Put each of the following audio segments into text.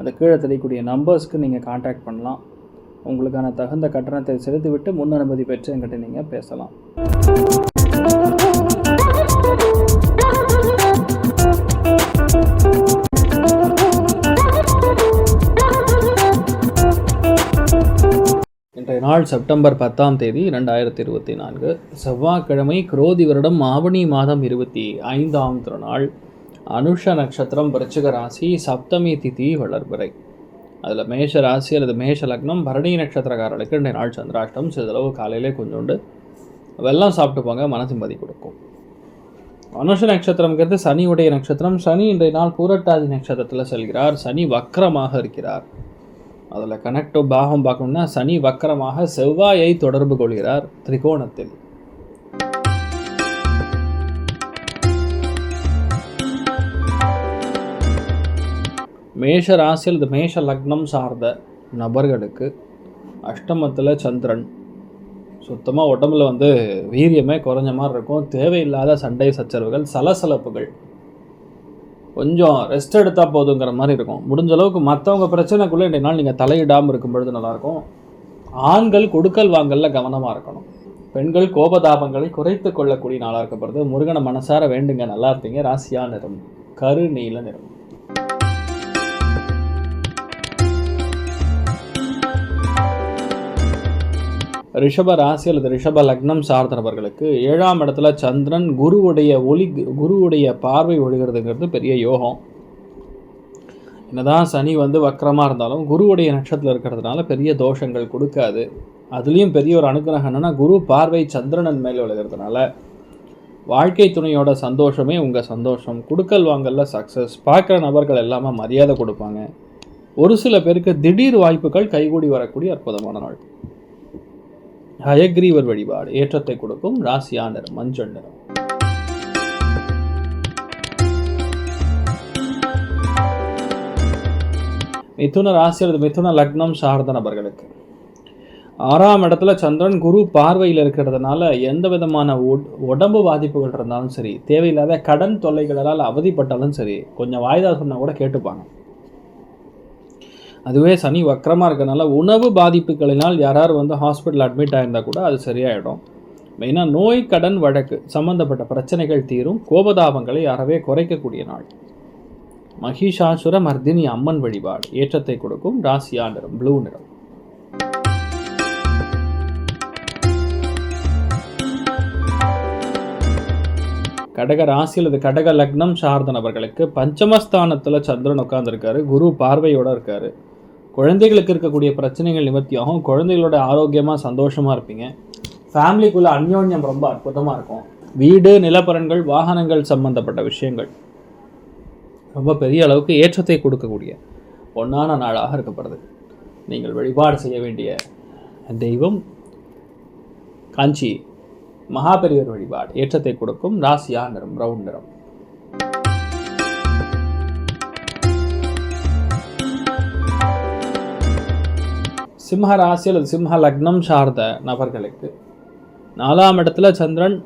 அந்த கீழே தெரியக்கூடிய நம்பர்ஸ்க்கு நீங்கள் காண்டாக்ட் பண்ணலாம். உங்களுக்கான தகுந்த கட்டணத்தை செலுத்திவிட்டு முன் அனுமதி பெற்று என்கிட்ட நீங்கள் பேசலாம். இன்றைய நாள் செப்டம்பர் பத்தாம் தேதி ரெண்டாயிரத்தி இருபத்தி நான்கு. செவ்வாய்க்கிழமை குரோதி வருடம் ஆவணி மாதம் இருபத்தி ஐந்தாம் திருநாள். அனுஷ நட்சத்திரம் விருச்சிக ராசி சப்தமி திதி வளர்பிறை. அதில் மேஷ ராசி அல்லது மேஷ லக்னம் பரணி நட்சத்திரக்காரர்களுக்கு இன்றைய நாள் சந்திராஷ்டம். சிறிதளவு காலையிலே கொஞ்சோண்டு வெள்ளம் சாப்பிட்டு போங்க மன நிம்மதி கொடுக்கும். அனுஷ நட்சத்திரம்ங்கிறது சனியுடைய நட்சத்திரம். சனி இன்றைய நாள் பூரட்டாதி நட்சத்திரத்தில் செல்கிறார். சனி வக்கரமாக இருக்கிறார். அதில் கனெக்டோ பாகம் பார்க்கணும்னா சனி வக்கரமாக செவ்வாயை தொடர்பு கொள்கிறார். திரிகோணத்தில். மேஷ ராசி அல்லது மேஷ லக்னம் சார்ந்த நபர்களுக்கு அஷ்டமத்தில் சந்திரன். சுத்தமாக உடம்புல வந்து வீரியமே குறைஞ்ச மாதிரி இருக்கும். தேவையில்லாத சண்டை சச்சரவுகள் சலசலப்புகள். கொஞ்சம் ரெஸ்ட் எடுத்தால் போதுங்கிற மாதிரி இருக்கும். முடிஞ்ச அளவுக்கு மற்றவங்க பிரச்சனைக்குள்ளே இன்றைய நாள் நீங்கள் தலையிடாமல் இருக்கும் பொழுது நல்லாயிருக்கும் ஆண்கள் கொடுக்கல் வாங்கலில் கவனமாக இருக்கணும். பெண்கள் கோபதாபங்களை குறைத்து கொள்ளக்கூடிய நாளாக இருக்கப்படுது முருகனை மனசார வேண்டுங்க. நல்லா இருப்பீங்க. ராசியா நிறம். கரு நீல நிறம். ரிஷப ராசி அல்லது ரிஷப லக்னம் சார்ந்த நபர்களுக்கு ஏழாம் இடத்துல சந்திரன் குருவுடைய ஒளி குருவுடைய பார்வை ஒழுகிறதுங்கிறது பெரிய யோகம். என்னதான் சனி வந்து வக்கரமாக இருந்தாலும் குருவுடைய நட்சத்திரம் இருக்கிறதுனால பெரிய தோஷங்கள் கொடுக்காது. அதுலேயும் பெரிய ஒரு அனுகிரகம் என்னன்னா குரு பார்வை சந்திரனன் மேலே விழுகிறதுனால வாழ்க்கை துணையோட சந்தோஷமே உங்கள் சந்தோஷம். கொடுக்கல் வாங்கலில் சக்ஸஸ் பார்க்குற நபர்கள் எல்லாமே மரியாதை கொடுப்பாங்க. ஒரு சில பேருக்கு திடீர் வாய்ப்புகள் கைகூடி வரக்கூடிய அற்புதமான நாள். ஹயக்ரீவர் வழிபாடு ஏற்றத்தை கொடுக்கும் ராசியா நிறம் மஞ்சள் நிறம் மிதுன ராசி அல்லது மிதுன லக்னம் சார்ந்த நபர்களுக்கு. ஆறாம் இடத்துல சந்திரன் குரு பார்வையில் இருக்கிறதுனால எந்த விதமான உட்- உடம்பு பாதிப்புகள் இருந்தாலும் சரி தேவையில்லாத கடன் தொல்லைகளால் அவதிப்பட்டாலும் சரி கொஞ்சம் வாய்தா சொன்னால் கூட கேட்டுப்பாங்க. அதுவே சனி வக்கரமாக இருக்கிறனால உணவு பாதிப்புகளினால் யாராவது வந்து ஹாஸ்பிட்டல் அட்மிட் ஆயிருந்தால் கூட அது சரியாயிடும். மெயினாக நோய் கடன் வழக்கு சம்பந்தப்பட்ட பிரச்சனைகள் தீரும் கோபதாபங்களை அறவே குறைக்கக்கூடிய நாள். மகிஷாசுர மர்தினி அம்மன் வழிபாடு ஏற்றத்தை கொடுக்கும் ராசியா நிறம் ப்ளூ நிறம். கடக ராசியில் இது கடக லக்னம் சார்ந்த நபர்களுக்கு பஞ்சமஸ்தானத்தில் சந்திரன் உட்காந்துருக்காரு குரு பார்வையோட இருக்காரு. குழந்தைகளுக்கு இருக்கக்கூடிய பிரச்சனைகள் நிவர்த்தியாகும். குழந்தைகளோட ஆரோக்கியமாக சந்தோஷமாக இருப்பீங்க. ஃபேமிலிக்குள்ள அந்யோன்யம் ரொம்ப அற்புதமாக இருக்கும். வீடு நிலப்பரன்கள் வாகனங்கள் சம்பந்தப்பட்ட விஷயங்கள். ரொம்ப பெரிய அளவுக்கு ஏற்றத்தை கொடுக்கக்கூடிய பொன்னான நாளாக இருக்கப்படுது. நீங்கள் வழிபாடு செய்ய வேண்டிய தெய்வம் காஞ்சி மகாபெரியவர் வழிபாடு. ஏற்றத்தை கொடுக்கும். ராசியா நிறம் ரவுண்ட் நிறம். சிம்ம ராசி அல்லது சிம்ம லக்னம் சார்ந்த நபர்களுக்கு நாலாம் இடத்துல சந்திரன்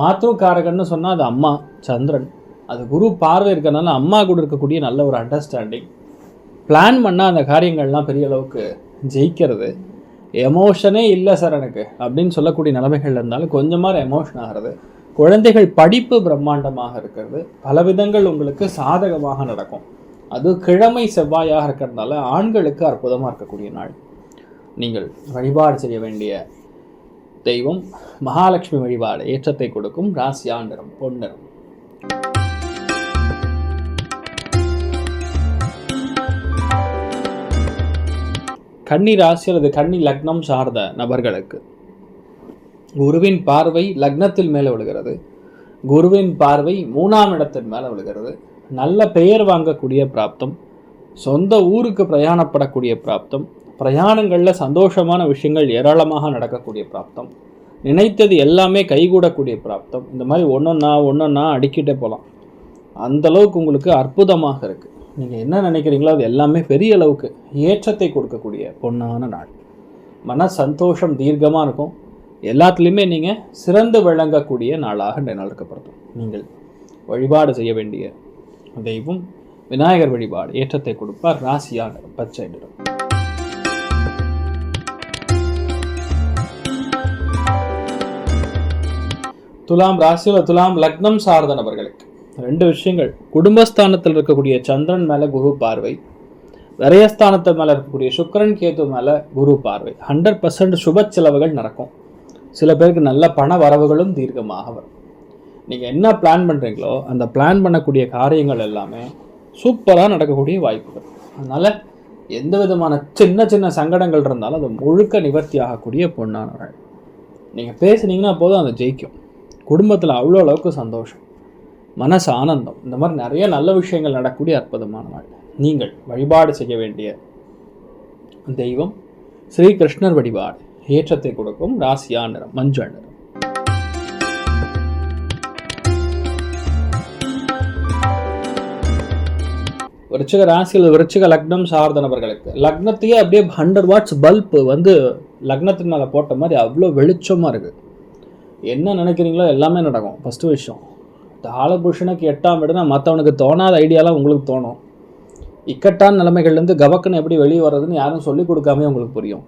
மாத்ருக்காரகன்னு சொன்னால் அது அம்மா சந்திரன். அது குரு பார்வை இருக்கிறனால அம்மா கூட இருக்கக்கூடிய நல்ல ஒரு அண்டர்ஸ்டாண்டிங் பிளான் பண்ணால் அந்த காரியங்கள்லாம் பெரிய அளவுக்கு ஜெயிக்கிறது. எமோஷனே இல்லை சார் எனக்கு அப்படின்னு சொல்லக்கூடிய நிலைமைகள் இருந்தாலும் கொஞ்சமாக எமோஷன் ஆகிறது. குழந்தைகள் படிப்பு பிரம்மாண்டமாக இருக்கிறது. பல விதங்கள் உங்களுக்கு சாதகமாக நடக்கும். அது கிழமை செவ்வாயாக இருக்கிறதுனால ஆண்களுக்கு அற்புதமாக இருக்கக்கூடிய நாள். நீங்கள் வழிபாடு செய்ய வேண்டிய தெய்வம் மகாலட்சுமி வழிபாடு ஏற்றத்தை கொடுக்கும் ராசி ஆண்டரம் பொன்னிறம் கன்னி ராசி அல்லது கன்னி லக்னம் சார்ந்த நபர்களுக்கு குருவின் பார்வை லக்னத்தில் மேலே விழுகிறது. குருவின் பார்வை மூணாம் இடத்தின் மேலே விழுகிறது. நல்ல பெயர் வாங்கக்கூடிய பிராப்தம் சொந்த ஊருக்கு பிரயாணப்படக்கூடிய பிராப்தம் பிரயாணங்களில் சந்தோஷமான விஷயங்கள் ஏராளமாக நடக்கக்கூடிய பிராப்தம். நினைத்தது எல்லாமே கைகூடக்கூடிய பிராப்தம். இந்த மாதிரி ஒன்றொன்னா ஒன்றொன்னா அடிக்கிட்டே போகலாம் அந்த அளவுக்கு உங்களுக்கு அற்புதமாக இருக்குது நீங்கள் என்ன நினைக்கிறீங்களோ அது எல்லாமே பெரிய அளவுக்கு ஏற்றத்தை கொடுக்கக்கூடிய பொன்னான நாள். மன சந்தோஷம் தீர்க்கமாக இருக்கும். எல்லாத்துலேயுமே நீங்கள் சிறந்து விளங்கக்கூடிய நாளாக நிலநடுக்கப்படுத்தும். நீங்கள் வழிபாடு செய்ய வேண்டிய தெய்வம் விநாயகர் வழிபாடு ஏற்றத்தை கொடுப்பார். ராசியாக பச்சை நிறம். துலாம் ராசியில் துலாம் லக்னம் சார்ந்த நபர்களுக்கு. ரெண்டு விஷயங்கள். குடும்பஸ்தானத்தில் இருக்கக்கூடிய சந்திரன் மேலே குரு பார்வை. விரயஸ்தானத்து மேலே இருக்கக்கூடிய சுக்கரன் கேது மேலே குரு பார்வை. ஹண்ட்ரட் பர்சன்ட் சுப செலவுகள் நடக்கும். சில பேருக்கு நல்ல பண வரவுகளும் தீர்க்கமாக வரும் நீங்கள் என்ன பிளான் பண்ணுறீங்களோ அந்த பிளான் பண்ணக்கூடிய காரியங்கள் எல்லாமே சூப்பராக நடக்கக்கூடிய வாய்ப்புகள். அதனால் எந்த விதமான சின்ன சின்ன சங்கடங்கள் இருந்தாலும் அது முழுக்க நிவர்த்தி ஆகக்கூடிய பொண்ணான நீங்கள் பேசுனீங்கன்னா போதும் அதை ஜெயிக்கும். குடும்பத்தில் அவ்வளோ அளவுக்கு சந்தோஷம் மனசு ஆனந்தம் இந்த மாதிரி நிறைய நல்ல விஷயங்கள் நடக்கக்கூடிய அற்புதமான நாள். நீங்கள் வழிபாடு செய்ய வேண்டிய தெய்வம் ஸ்ரீ கிருஷ்ணர் வழிபாடு. ஏற்றத்தை கொடுக்கும் ராசியா நிறம் மஞ்சள் நிறம். விருச்சிக ராசியில் விருச்சிக லக்னம் சார்ந்த நபர்களுக்கு லக்னத்தையே அப்படியே ஹண்ட்ரட் வாட்ஸ் பல்ப் வந்து லக்னத்தின் மேலே போட்ட மாதிரி அவ்வளோ வெளிச்சமாக இருக்குது என்ன நினைக்கிறீங்களோ எல்லாமே நடக்கும். ஃபஸ்ட்டு விஷயம். தாளபுருஷனுக்கு எட்டாம் இடம்னா மற்றவனுக்கு தோணாத ஐடியாலாம் உங்களுக்கு தோணும். இக்கட்டான நிலைமைகள்லேருந்து கவக்குன்னு எப்படி வெளியே வர்றதுன்னு யாரும் சொல்லிக் கொடுக்காமே உங்களுக்கு புரியும்.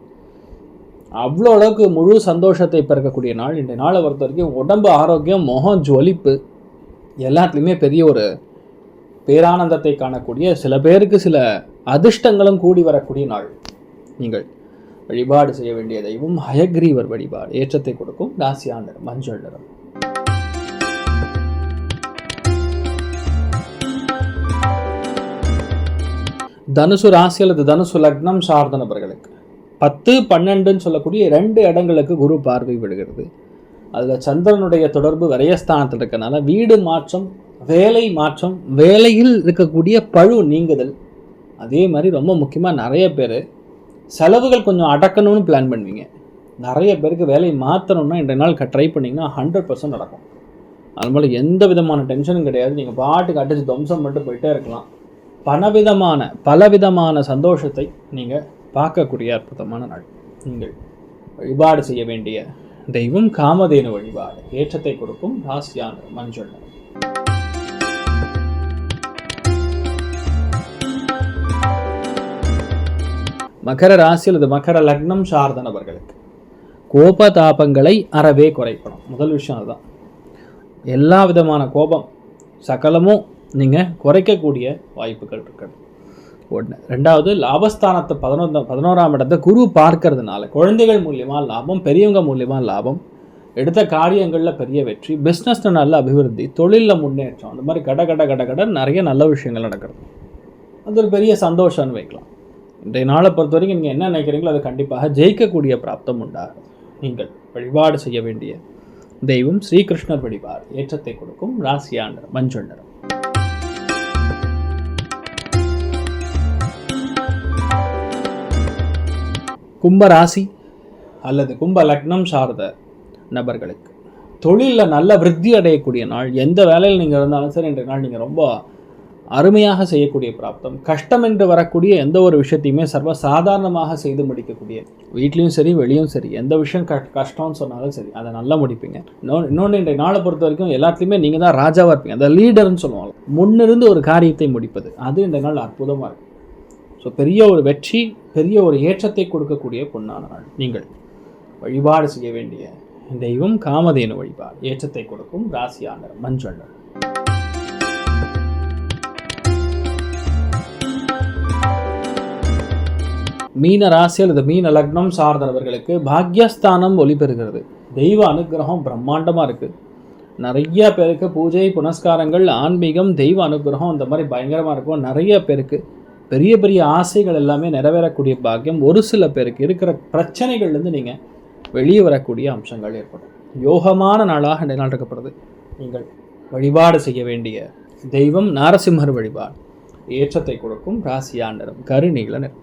அவ்வளோ அளவுக்கு முழு சந்தோஷத்தை பிறக்கக்கூடிய நாள். இந்த நாளை பொறுத்த வரைக்கும் உடம்பு ஆரோக்கியம் முகம் ஜொலிப்பு எல்லாத்துலேயுமே பெரிய ஒரு பேரானந்தத்தை காணக்கூடிய சில பேருக்கு சில அதிர்ஷ்டங்களும் கூடி வரக்கூடிய நாள். நீங்கள் வழிபாடு செய்ய வேண்டிய தெய்வம் ஹயக்ரீவர் வழிபாடு. ஏற்றத்தை கொடுக்கும் ராசியா நிறம் மஞ்சள் நிறம். தனுசு ராசி அல்லது தனுசு லக்னம் சார்ந்த நபர்களுக்கு. பத்து பன்னெண்டுன்னு சொல்லக்கூடிய ரெண்டு இடங்களுக்கு குரு பார்வை விடுகிறது. அதில் சந்திரனுடைய தொடர்பு விரயஸ்தானத்தில் இருக்கனால வீடு மாற்றம் வேலை மாற்றம் வேலையில் இருக்கக்கூடிய பழு நீங்குதல். அதே மாதிரி ரொம்ப முக்கியமாக நிறைய பேர் செலவுகள் கொஞ்சம் அடக்கணும்னு பிளான் பண்ணுவீங்க. நிறைய பேருக்கு வேலையை மாற்றணும்னா இன்றைய நாள் ட்ரை பண்ணிங்கன்னா ஹண்ட்ரட் பர்சன்ட் நடக்கும். அதனால் எந்த விதமான டென்ஷனும் கிடையாது. நீங்கள் பாட்டுக்கு அடிச்சு துவம்சம் மட்டும் போயிட்டே இருக்கலாம். பலவிதமான பலவிதமான சந்தோஷத்தை நீங்கள் பார்க்கக்கூடிய அற்புதமான நாள். நீங்கள் வழிபாடு செய்ய வேண்டிய தெய்வம் காமதேனு வழிபாடு. ஏற்றத்தை கொடுக்கும் ராசியான மஞ்சள். மகர ராசி அல்லது மகர லக்னம் சார்ந்த நபர்களுக்கு கோபதாபங்களை அறவே குறைக்கணும். முதல் விஷயம் அதுதான். எல்லா விதமான கோபம் சகலமும் நீங்கள் குறைக்கக்கூடிய வாய்ப்புகள் இருக்குது ஒன்று ரெண்டாவது லாபஸ்தானத்தை பதினொன்று பதினோராம் இடத்தை குரு பார்க்கறதுனால குழந்தைகள் மூலியமாக லாபம் பெரியவங்க மூலியமாக லாபம் எடுத்த காரியங்களில் பெரிய வெற்றி பிஸ்னஸில் நல்ல அபிவிருத்தி தொழிலில் முன்னேற்றம் அந்த மாதிரி கட கட கட கட நிறைய நல்ல விஷயங்கள் நடக்கிறது. அது ஒரு பெரிய சந்தோஷம்னு வைக்கலாம். இன்றைய நாளை பொறுத்த வரைக்கும் நீங்கள் என்ன நினைக்கிறீங்களோ அது கண்டிப்பாக ஜெயிக்கக்கூடிய பிராப்தம் உண்டாகும் நீங்கள் வழிபாடு செய்ய வேண்டிய தெய்வம் ஸ்ரீகிருஷ்ணர் வழிபாடு. ஏற்றத்தை கொடுக்கும் ராசியாண்டர் மஞ்சள் நிறம் கும்ப ராசி அல்லது கும்ப லக்னம் சார்ந்த நபர்களுக்கு தொழிலில் நல்ல விருத்தி அடையக்கூடிய நாள் எந்த வேலையில் நீங்கள் இருந்தாலும் சரி இன்றைய நாள் நீங்கள் ரொம்ப அருமையாக செய்யக்கூடிய பிராப்தம். கஷ்டம் என்று வரக்கூடிய எந்த ஒரு விஷயத்தையுமே சர்வ சாதாரணமாக செய்து முடிக்கக்கூடிய வீட்லேயும் சரி வெளியும் சரி எந்த விஷயம் க கஷ்டம்னு சொன்னாலும் சரி அதை நல்லா முடிப்பீங்க. இன்னொன்று இன்னொன்று இன்றைய நாளை பொறுத்த வரைக்கும் எல்லாத்துலேயுமே நீங்கள் தான் ராஜாவாக இருப்பீங்க. அந்த லீடர்னு சொல்லுவாங்க. முன்னிருந்து ஒரு காரியத்தை முடிப்பது. அது இந்த நாள் அற்புதமாக இருக்கும். ஸோ பெரிய ஒரு வெற்றி பெரிய ஒரு ஏற்றத்தை கொடுக்கக்கூடிய பொன்னான நாள். நீங்கள் வழிபாடு செய்ய வேண்டிய தெய்வம் காமதேனு வழிபாடு. ஏற்றத்தை கொடுக்கும் ராசியான மஞ்சள். மீன ராசி அல்லது மீன லக்னம் சார்ந்தவர்களுக்கு பாக்யஸ்தானம் ஒளிபெறுகிறது. தெய்வ அனுக்கிரகம் பிரம்மாண்டமாக இருக்குது நிறைய பேருக்கு பூஜை புனஸ்காரங்கள் ஆன்மீகம் தெய்வ அனுக்கிரகம் அந்த மாதிரி பயங்கரமாக இருக்கும். நிறைய பேருக்கு பெரிய பெரிய ஆசைகள் எல்லாமே நிறைவேறக்கூடிய பாக்கியம். ஒரு சில பேருக்கு இருக்கிற பிரச்சனைகள்லேருந்து நீங்கள் வெளியே வரக்கூடிய அம்சங்கள் ஏற்படும். யோகமான நாளாக இந்த நாள் இருக்கப்படுது நீங்கள் வழிபாடு செய்ய வேண்டிய தெய்வம் நாரசிம்மர் வழிபாடு. ஏற்றத்தை கொடுக்கும் ராசியாண்டரும் நிறம் கருநீல நிறம்.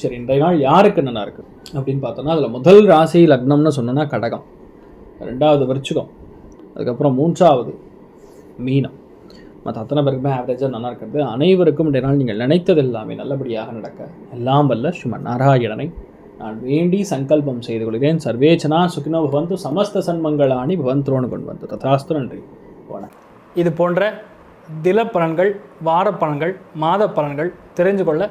சரி இன்றைய நாள் யாருக்கு நல்லா இருக்குது? அப்படின்னு பார்த்தோன்னா அதில் முதல் ராசி லக்னம்னு சொன்னோன்னா கடகம். ரெண்டாவது விருச்சிகம். அதுக்கப்புறம் மூன்றாவது மீனம். மற்ற அத்தனை பேருக்குமே ஆவரேஜாக நல்லா இருக்கிறது. அனைவருக்கும் இன்றைய நாள் நீங்கள் நினைத்தது எல்லாமே நல்லபடியாக நடக்க. எல்லாம் வல்ல ஸ்ரீமன் நாராயணனை நான் வேண்டி சங்கல்பம் செய்து கொள்கிறேன். சர்வேச்சனா சுகினோ பவந்து சமஸ்த சன்மங்களாணி பவந்தோன்னு கொண்டு வந்து. ததாஸ்து நன்றி. வணக்கம். இது போன்ற தில பலன்கள் வார பலன்கள் மாத பலன்கள் தெரிஞ்சு கொள்ள